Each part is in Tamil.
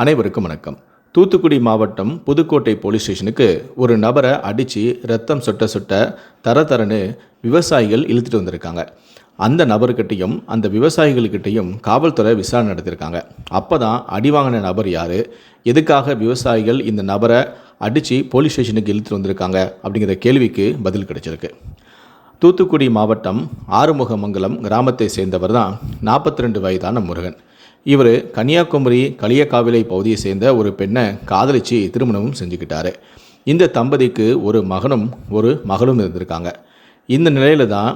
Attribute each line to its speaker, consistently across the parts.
Speaker 1: அனைவருக்கும் வணக்கம். தூத்துக்குடி மாவட்டம் புதுக்கோட்டை போலீஸ் ஸ்டேஷனுக்கு ஒரு நபரை அடித்து ரத்தம் சொட்ட சொட்ட தர தரன்னு விவசாயிகள் இழுத்துட்டு வந்திருக்காங்க. அந்த நபர்கிட்டையும் அந்த விவசாயிகள்கிட்டையும் காவல்துறை விசாரணை நடத்தியிருக்காங்க. அப்போ தான் அடி வாங்கின நபர் யார்? எதுக்காக விவசாயிகள் இந்த நபரை அடித்து போலீஸ் ஸ்டேஷனுக்கு இழுத்துட்டு வந்திருக்காங்க? அப்படிங்கிற கேள்விக்கு பதில் கிடைச்சிருக்கு. தூத்துக்குடி மாவட்டம் ஆறுமுகமங்கலம் கிராமத்தை சேர்ந்தவர் தான் நாற்பத்தி ரெண்டு வயதான முருகன். இவர் கன்னியாகுமரி களியக்காவிலை பகுதியை சேர்ந்த ஒரு பெண்ணை காதலிச்சு திருமணமும் செஞ்சுக்கிட்டாரு. இந்த தம்பதிக்கு ஒரு மகனும் ஒரு மகளும் இருந்திருக்காங்க. இந்த நிலையில தான்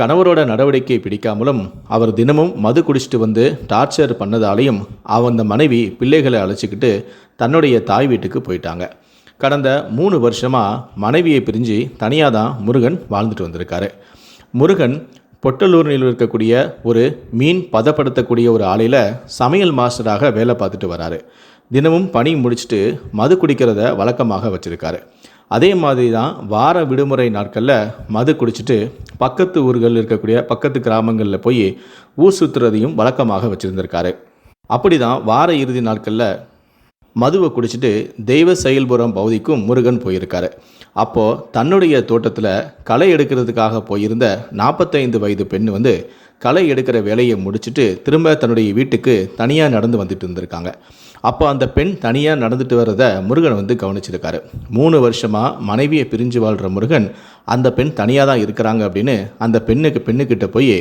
Speaker 1: கணவரோட நடவடிக்கை பிடிக்காமலும் அவர் தினமும் மது குடிச்சிட்டு வந்து டார்ச்சர் பண்ணதாலையும் அவன் அந்த மனைவி பிள்ளைகளை அழைச்சிக்கிட்டு தன்னுடைய தாய் வீட்டுக்கு போயிட்டாங்க. கடந்த மூணு வருஷமாக மனைவியை பிரிஞ்சு தனியாக தான் முருகன் வாழ்ந்துட்டு வந்திருக்காரு. முருகன் பொட்டலூரில் இருக்கக்கூடிய ஒரு மீன் பதப்படுத்தக்கூடிய ஒரு ஆலையில் சமையல் மாஸ்டராக வேலை பார்த்துட்டு வராரு. தினமும் பணி முடிச்சுட்டு மது குடிக்கிறத வழக்கமாக வச்சுருக்காரு. அதே மாதிரி தான் வார விடுமுறை நாட்களில் மது குடிச்சிட்டு பக்கத்து ஊர்களில் இருக்கக்கூடிய பக்கத்து கிராமங்களில் போய் ஊர் சுற்றுறதையும் வழக்கமாக வச்சுருந்துருக்காரு. அப்படி தான் வார இறுதி நாட்களில் மதுவை குடிச்சிட்டு தெய்வ செயல்புரம் பகுதிக்கும் முருகன் போயிருக்காரு. அப்போது தன்னுடைய தோட்டத்தில் களை எடுக்கிறதுக்காக போயிருந்த நாற்பத்தைந்து வயது பெண் வந்து களை எடுக்கிற வேலையை முடிச்சுட்டு திரும்ப தன்னுடைய வீட்டுக்கு தனியாக நடந்து வந்துட்டு இருந்திருக்காங்க. அப்போ அந்த பெண் தனியாக நடந்துட்டு வர்றத முருகன் வந்து கவனிச்சிருக்காரு. மூணு வருஷமாக மனைவியை பிரிஞ்சு வாழ்கிற முருகன் அந்த பெண் தனியாக தான் இருக்கிறாங்க அப்படின்னு அந்த பெண்ணுக்கு பெண்ணுக்கிட்ட போய்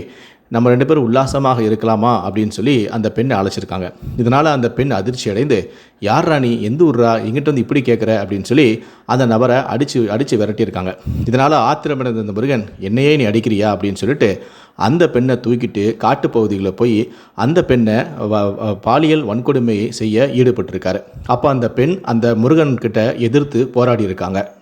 Speaker 1: நம்ம ரெண்டு பேரும் உல்லாசமாக இருக்கலாமா அப்படின்னு சொல்லி அந்த பெண்ணை அழைச்சிருக்காங்க. இதனால் அந்த பெண் அதிர்ச்சி அடைந்து யார் ராணி? எந்த ஊர்ரா? எங்கிட்ட வந்து இப்படி கேட்குற அப்படின்னு சொல்லி அந்த நபரை அடித்து அடித்து விரட்டியிருக்காங்க. இதனால் ஆத்திரமடைந்த அந்த முருகன் என்னையே நீ அடிக்கிறியா? அப்படின்னு சொல்லிட்டு அந்த பெண்ணை தூக்கிட்டு காட்டுப்பகுதிகளில் போய் அந்த பெண்ணை வ- பாலியல் வன்கொடுமையை செய்ய ஈடுபட்டிருக்காரு. அப்போ அந்த பெண் அந்த முருகன்கிட்ட எதிர்த்து போராடி இருக்காங்க.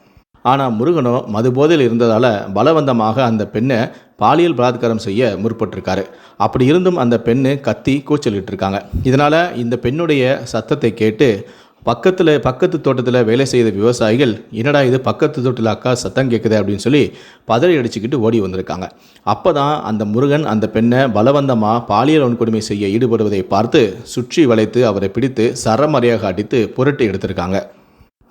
Speaker 1: ஆனால் முருகனோ மது போதையில் இருந்ததால் பலவந்தமாக அந்த பெண்ணை பாலியல் பலாத்காரம் செய்ய முற்பட்டிருக்காரு. அப்படி இருந்தும் அந்த பெண்ணு கத்தி கூச்சலிட்டு இருக்காங்க இதனால் இந்த பெண்ணுடைய சத்தத்தை கேட்டு பக்கத்தில் பக்கத்து தோட்டத்தில் வேலை செய்த விவசாயிகள் என்னடா இது பக்கத்து தோட்டத்தில் அக்கா சத்தம் கேட்குது அப்படின்னு சொல்லி பதறி அடிச்சுக்கிட்டு ஓடி வந்திருக்காங்க. அப்போ தான் அந்த முருகன் அந்த பெண்ணை பலவந்தமாக பாலியல் வன்கொடுமை செய்ய ஈடுபடுவதை பார்த்து சுற்றி வளைத்து அவரை பிடித்து சரமறையாக அடித்து புரட்டி எடுத்திருக்காங்க.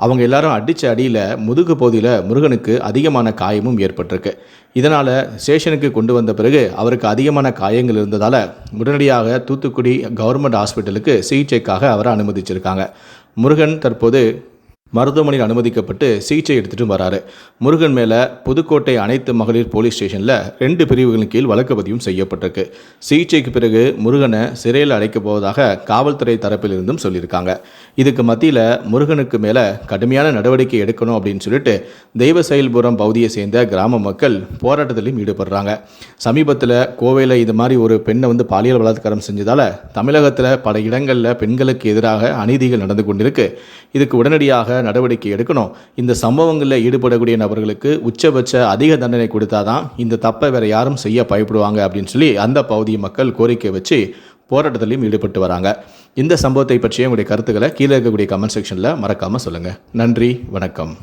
Speaker 1: அவங்க எல்லாரும் அடித்த அடியில் முதுகு பகுதியில் முருகனுக்கு அதிகமான காயமும் ஏற்பட்டிருக்கு. இதனால் ஸ்டேஷனுக்கு கொண்டு வந்த பிறகு அவருக்கு அதிகமான காயங்கள் இருந்ததால் உடனடியாக தூத்துக்குடி கவர்மெண்ட் ஹாஸ்பிட்டலுக்கு சிகிச்சைக்காக அவரை அனுமதிச்சிருக்காங்க. முருகன் தற்போது மருத்துவமனையில் அனுமதிக்கப்பட்டு சிகிச்சை எடுத்துட்டு வராரு. முருகன் மேலே புதுக்கோட்டை அனைத்து மகளிர் போலீஸ் ஸ்டேஷனில் ரெண்டு பிரிவுகளின் கீழ் வழக்கு பதிவும் செய்யப்பட்டிருக்கு. சிகிச்சைக்கு பிறகு முருகனை சிறையில் அடைக்கப் போவதாக காவல்துறை தரப்பிலிருந்தும் சொல்லியிருக்காங்க. இதுக்கு மத்தியில் முருகனுக்கு மேலே கடுமையான நடவடிக்கை எடுக்கணும் அப்படின்னு சொல்லிட்டு தெய்வ செயல்புரம் பகுதியை சேர்ந்த கிராம மக்கள் போராட்டத்திலும் ஈடுபடுறாங்க. சமீபத்தில் கோவையில் இது மாதிரி ஒரு பெண்ணை வந்து பாலியல் பலாத்காரம் செஞ்சதால் தமிழகத்தில் பல இடங்களில் பெண்களுக்கு எதிராக அநீதிகள் நடந்து கொண்டிருக்கு. இதுக்கு உடனடியாக நடவடிக்கை எடுக்கணும். இந்த சம்பவங்களில் ஈடுபடக்கூடிய நபர்களுக்கு உச்சபட்ச அதிக தண்டனை கொடுத்தாதான் இந்த தப்பை வேற யாரும் செய்ய பயப்படுவாங்க அப்படின்னு சொல்லி அந்த பகுதி மக்கள் கோரிக்கை வச்சு போராட்டத்திலையும் ஈடுபட்டு வராங்க. இந்த சம்பவத்தை பற்றிய உங்களுடைய கருத்துக்களை கீழே இருக்கக்கூடிய கமெண்ட் செக்ஷனில் மறக்காமல் சொல்லுங்கள் நன்றி வணக்கம்.